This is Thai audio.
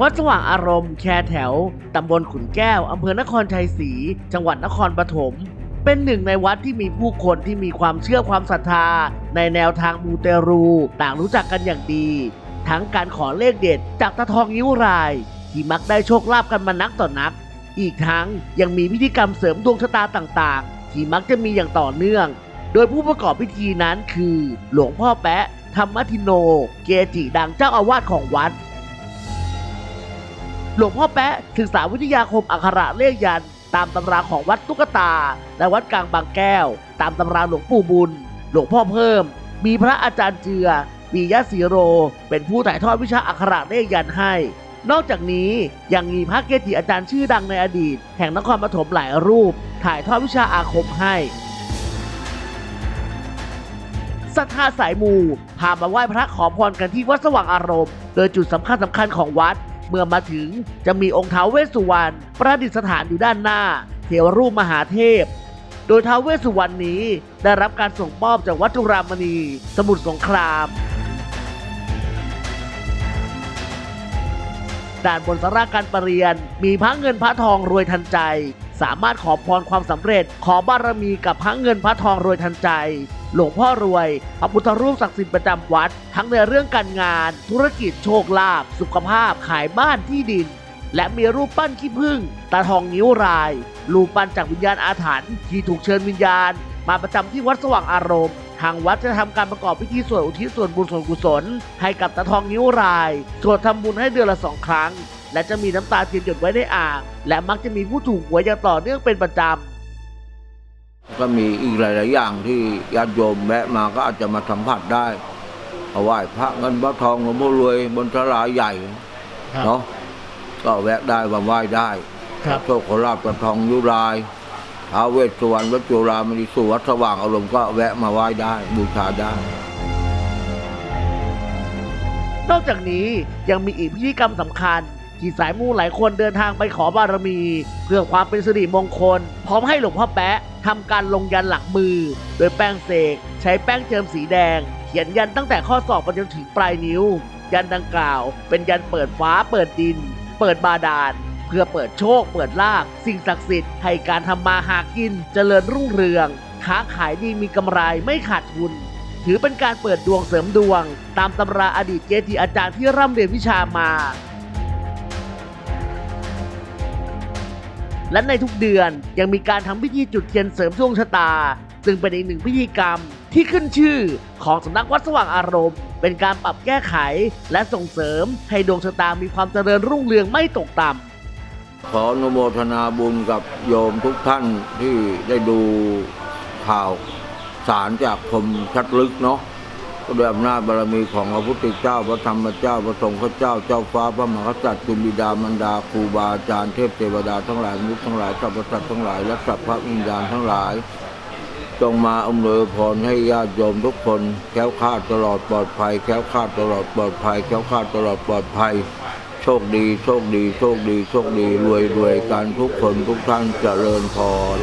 วัดสว่างอารมณ์แคร์แถว ตำบลขุนแก้ว อำเภอนครชัยศรี จังหวัดนครปฐม เป็นหนึ่งในวัดที่มีผู้คนที่มีความเชื่อความศรัทธา ในแนวทางมูเตรู ต่างรู้จักกันอย่างดี ทั้งการขอเลขเด็ด จากตะทองนิ้วราย ที่มักได้โชคลาภกันมานักต่อนัก อีกทั้งยังมีพิธีกรรมเสริมดวงชะตาต่างๆ ที่มักจะมีอย่างต่อเนื่อง โดยผู้ประกอบพิธีนั้นคือ หลวงพ่อแปะธรรมทิโน เกจิดังเจ้าอาวาสของวัด หลวงพ่อแปะศึกษาวิทยาคมอักขระเลขยันตามตำราของวัดตุ๊กตา และวัดกลางบางแก้ว ตามตำราหลวงปู่บุญ หลวงพ่อเพิ่ม มีพระอาจารย์เจือปียะสีโร เป็นผู้ถ่ายทอดวิชาอักขระเลขยันให้ นอกจากนี้ยังมีพระเกจิอาจารย์ชื่อดังในอดีต แห่งนครปฐมหลายรูป ถ่ายทอดวิชาอาคมให้ศรัทธาสายมูพามาไหว้พระขอพรกันที่วัดสว่างอารมณ์ โดยจุดสำคัญสำคัญของวัด เมื่อมาถึงจะมีองค์ท้าวเวสสุวรรณประดิษฐานอยู่ด้านหน้า เทวรูปมหาเทพ โดยท้าวเวสสุวรรณนี้ได้รับการส่งมอบจากวัดจุรามณี สมุทรสงคราม ดานบนสาราการประเรียน มีพระเงินพระทองรวยทันใจ สามารถขอพรความสำเร็จ ขอบารมีกับพระเงินพระทองรวยทันใจ หลวงพ่อรวยพระพุทธรูปศักดิ์สิทธิ์ประจำวัด ทั้งในเรื่องการงาน ธุรกิจโชคลาภสุขภาพขายบ้านที่ดิน และมีรูปปั้นขี้ผึ้งตาทองนิ้วรายรูปปั้นจากวิญญาณอาถรรพ์ที่ถูกเชิญวิญญาณ มาประจำที่วัดสว่างอารมณ์ ทางวัดจะทำการประกอบพิธีสวดอุทิศส่วนบุญส่วนกุศล ให้กับตาทองนิ้วรายสวดทำบุญให้เดือนละสองครั้ง และจะมีน้ำตาเทียนหยดไว้ในอ่าง และมักจะมีผู้ถูกหวยอย่างต่อเนื่องเป็นประจำก็มีอีกหลาย ๆ อย่างที่ญาติโยมแวะมาก็อาจจะมาสัมผัสได้เอาไหว้พระเงินพระทองหลวงพ่อรวยบนศาลาใหญ่เนาะก็แวะได้มาไหว้ได้ครับโชคขอลาบกระทองยุราย ท้าเวสสุวรรณวัดจุฬามณีสุวัดสว่างอารมณ์ก็แวะมาไหว้ได้บูชาได้ นอกจากนี้ยังมีอีกพิธีกรรมสำคัญ ที่สายมูหลายคนเดินทางไปขอบารมี เพื่อความเป็นสิริมงคล พร้อมให้หลวงพ่อแปะทำการลงยันหลังมือ โดยแป้งเสกใช้แป้งเจิมสีแดง เขียนยันตั้งแต่ข้อศอกไปจนถึงปลายนิ้ว ยันดังกล่าว เป็นยันเปิดฟ้าเปิดดิน เปิดบาดาล เพื่อเปิดโชคเปิดลาภสิ่งศักดิ์สิทธิ์ให้การทำมาหากินเจริญรุ่งเรือง ค้าขายดีมีกำไรไม่ขาดทุน ถือเป็นการเปิดดวงเสริมดวง ตามตำราอดีตเกจิอาจารย์ที่ร่ำเรียนวิชามา และในทุกเดือนยังมีการทำพิธีจุดเทียนเสริมดวงชะตา ซึ่งเป็นอีกหนึ่งพิธีกรรมที่ขึ้นชื่อของสำนักวัดสว่างอารมณ์ เป็นการปรับแก้ไข และส่งเสริมให้ดวงชะตามีความเจริญรุ่งเรืองไม่ตกต่ำ ขออนุโมทนาบุญกับโยมทุกท่านที่ได้ดูข่าวสารจากคมชัดลึกเนาะก็ด้วยอำนาจบารมีของพระพุทธเจ้า พระธรรมเจ้า พระสงฆ์เจ้า เจ้าฟ้า พระมหากษัตริย์คุณบิดามารดาครูบาอาจารย์เทพเทวดาทั้งหลายมนุษย์ทั้งหลายสรรพสัตว์ทั้งหลาย และสัพพะวิญญาณทั้งหลาย จงมาอำนวยพรให้ญาติโยมทุกคน แค้วคาดตลอดปลอดภัย แค้วคาดตลอดปลอดภัย แค้วคาดตลอดปลอดภัย โชคดี โชคดี โชคดี โชคดี รวยรวยกันทุกคนทุกท่านเจริญพร